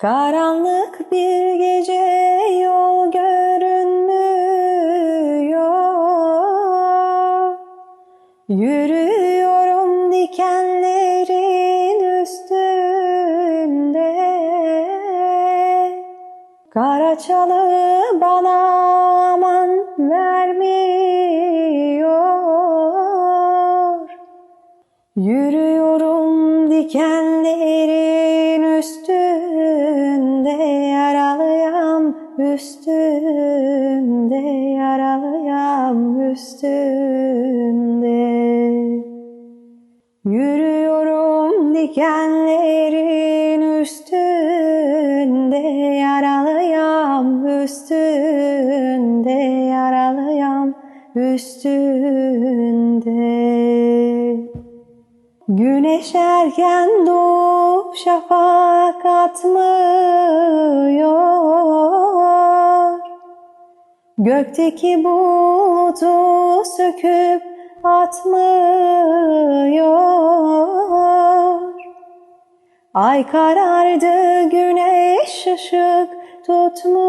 Karanlık bir gece yol görünmüyor. Yürüyorum dikenlerin üstünde. Karaçalı bana aman vermiyor. Yürüyorum dikenlerin üstünde üstünde yaralıyam üstünde Yürüyorum dikenlerin üstünde yaralıyam üstünde yaralıyam üstünde Güneş erken doğup şafak atmıyor. Gökteki bulutu söküp atmıyor. Ay karardı güneş ışık tutmuyor.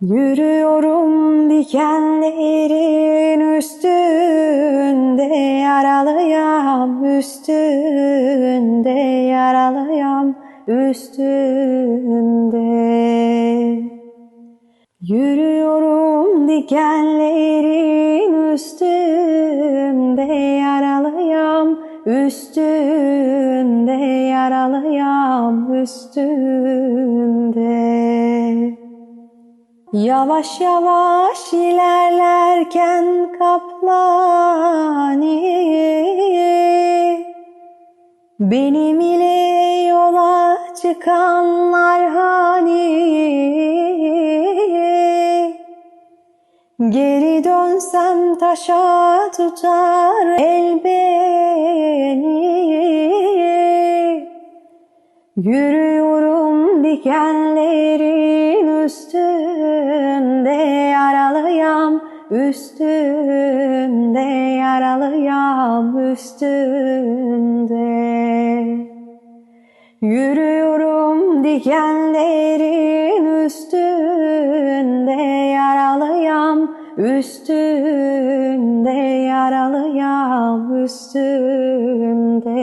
Yürüyorum dikenlerin üstünde yaralıyam üstünde yaralıyam üstünde Yürüyorum dikenlerin üstünde yaralıyam üstünde yaralıyam üstünde. Yavaş yavaş ilerlerken kaplani Benim ile yola çıkanlar hani Geri dönsem taşa tutar el beni. Yürüyorum dikenlerin üstünde yaralıyam üstünde yaralıyam üstünde. Yürüyorum dikenlerin üstünde Üstümde yaralı yağ üstümde.